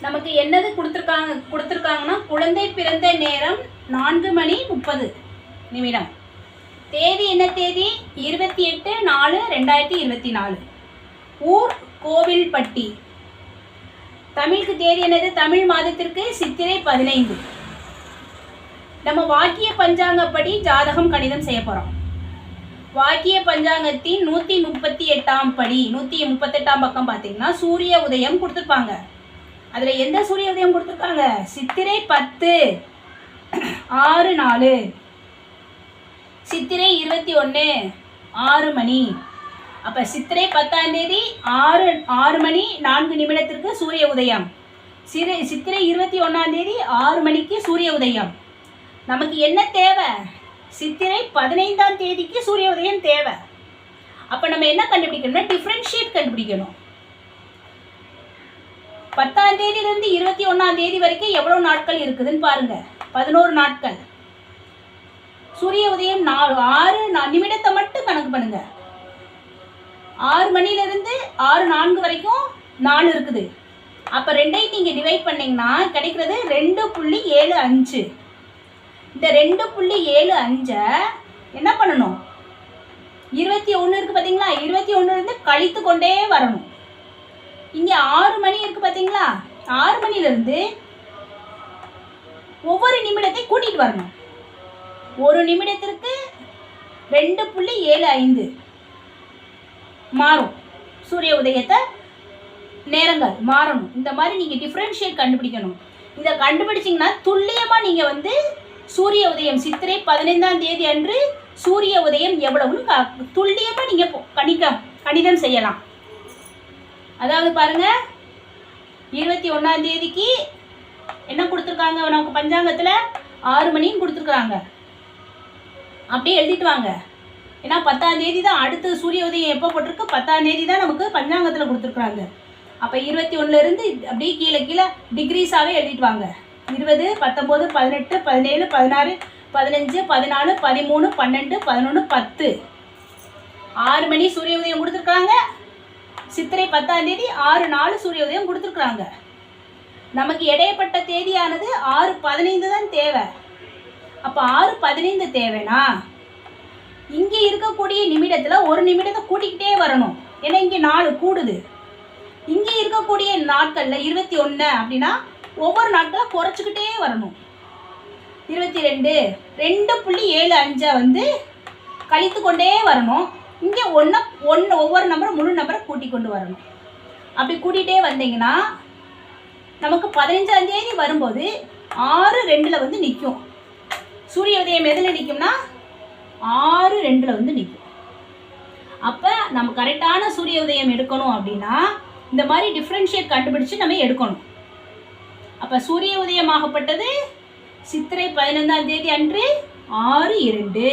நமக்கு என்னது கொடுத்துருக்காங்க கொடுத்துருக்காங்கன்னா குழந்தை பிறந்த நேரம் நான்கு மணி முப்பது நிமிடம். தேதி என்ன தேதி? இருபத்தி எட்டு நாலு ரெண்டாயிரத்தி இருபத்தி நாலு. ஊர் கோவில்பட்டி. தமிழுக்கு தேதி என்னது? தமிழ் மாதத்திற்கு சித்திரை பதினைந்து. நம்ம வாக்கிய பஞ்சாங்கப்படி ஜாதகம் கணிதம் செய்ய போகிறோம் வாக்கிய பஞ்சாங்கத்தின் நூற்றி முப்பத்தி எட்டாம் படி நூற்றி முப்பத்தெட்டாம் பக்கம் பார்த்தீங்கன்னா சூரிய உதயம் கொடுத்துருப்பாங்க. அதில் எந்த சூரிய உதயம் கொடுத்துருக்காங்க? சித்திரை பத்து. ஆறு நாலு. சித்திரை இருபத்தி ஒன்று ஆறு மணி. அப்போ சித்திரை பத்தாம் தேதி ஆறு ஆறு மணி நான்கு நிமிடத்திற்கு சூரிய உதயம். சிறு சித்திரை இருபத்தி ஒன்றாம் தேதி ஆறு மணிக்கு சூரிய உதயம். நமக்கு என்ன தேவை? சித்திரை பதினைந்தாம் தேதிக்கு சூரிய உதயம் தேவை. அப்போ நம்ம என்ன கண்டுபிடிக்கணும்னா டிஃப்ரென்ஷியேட் கண்டுபிடிக்கணும். பத்தாம் தேதியிலிருந்து இருபத்தி ஒன்றாம் தேதி வரைக்கும் எவ்வளோ நாட்கள் இருக்குதுன்னு பாருங்க. பதினோரு நாட்கள். சூரிய உதயம் நாலு ஆறு நா- நிமிடத்தை மட்டும் கணக்கு பண்ணுங்க. ஆறு மணிலிருந்து ஆறு நான்கு வரைக்கும் நாலு இருக்குது. அப்போ ரெண்டையும் நீங்கள் டிவைட் பண்ணிங்கன்னா கிடைக்கிறது ரெண்டு புள்ளி ஏழு அஞ்சு. இந்த ரெண்டு புள்ளி ஏழு அஞ்சை என்ன பண்ணணும்? இருபத்தி ஒன்று இருக்குது பார்த்தீங்களா இருபத்தி ஒன்றுலேருந்து கழித்து கொண்டே வரணும். இங்கே ஆறு மணி இருக்குது ஆறு மணிலேருந்து ஒவ்வொரு நிமிடத்தை கூட்டிகிட்டு வரணும். ஒரு நிமிடத்திற்கு ரெண்டு புள்ளி ஏழு ஐந்து மாறும். சூரிய உதயத்தை நேரங்கள் மாறணும். இந்த மாதிரி நீங்கள் டிஃப்ரென்ஷியேட் கண்டுபிடிக்கணும். இதை கண்டுபிடிச்சிங்கன்னா துல்லியமாக நீங்கள் வந்து சூரிய உதயம் சித்திரை பதினைந்தாம் தேதி அன்று சூரிய உதயம் எவ்வளவுன்னு துல்லியமாக நீங்கள் கணிக்க கணிதம் செய்யலாம். அதாவது பாருங்கள் இருபத்தி ஒன்றாம் தேதிக்கு என்ன கொடுத்துருக்காங்க? நமக்கு பஞ்சாங்கத்தில் ஆறு மணின்னு கொடுத்துருக்குறாங்க. அப்படியே எழுதிட்டு வாங்க. ஏன்னா பத்தாம் தேதி தான் அடுத்து சூரிய உதயம் எப்போ போட்டிருக்கு? பத்தாம் தேதி தான் நமக்கு பஞ்சாங்கத்தில் கொடுத்துருக்குறாங்க. அப்போ இருபத்தி ஒன்றுலேருந்து அப்படியே கீழே கீழே டிகிரிஸாகவே எழுதிட்டு வாங்க. இருபது பத்தொம்போது பதினெட்டு பதினேழு பதினாறு பதினஞ்சு பதினாலு பதிமூணு பன்னெண்டு பதினொன்று பத்து. ஆறு மணி சூரிய உதயம் கொடுத்துருக்காங்க சித்திரை பத்தாம் தேதி ஆறு நாலு சூரிய உதயம் கொடுத்துருக்குறாங்க. நமக்கு இடையப்பட்ட தேதியானது ஆறு பதினைந்து தான் தேவை. அப்போ ஆறு பதினைந்து தேவைனா இங்கே இருக்கக்கூடிய நிமிடத்தில் ஒரு நிமிடத்தை கூட்டிக்கிட்டே வரணும். ஏன்னா இங்கே நாலு கூடுது. இங்கே இருக்கக்கூடிய நாட்களில் இருபத்தி ஒன்று அப்படின்னா ஒவ்வொரு நாட்களாக குறைச்சிக்கிட்டே வரணும். இருபத்தி ரெண்டு ரெண்டு புள்ளி ஏழு அஞ்சை வந்து கழித்து கொண்டே வரணும். இங்கே ஒன்று ஒன்று ஒவ்வொரு நம்பரும் முழு நம்பரை கூட்டி கொண்டு வரணும். அப்படி கூட்டிகிட்டே வந்தீங்கன்னா நமக்கு பதினஞ்சாம் தேதி வரும்போது ஆறு ரெண்டில் வந்து நிற்கும் சூரிய உதயம் எதில் நிற்கும்னா ஆறு ரெண்டில் வந்து நிற்கும் அப்போ நம்ம கரெக்டான சூரிய உதயம் எடுக்கணும் அப்படின்னா இந்த மாதிரி டிஃப்ரென்ஷியேட் கண்டுபிடிச்சு நம்ம எடுக்கணும். அப்போ சூரிய உதயமாகப்பட்டது சித்திரை பதினைந்தாம் தேதி அன்று ஆறு இரண்டு.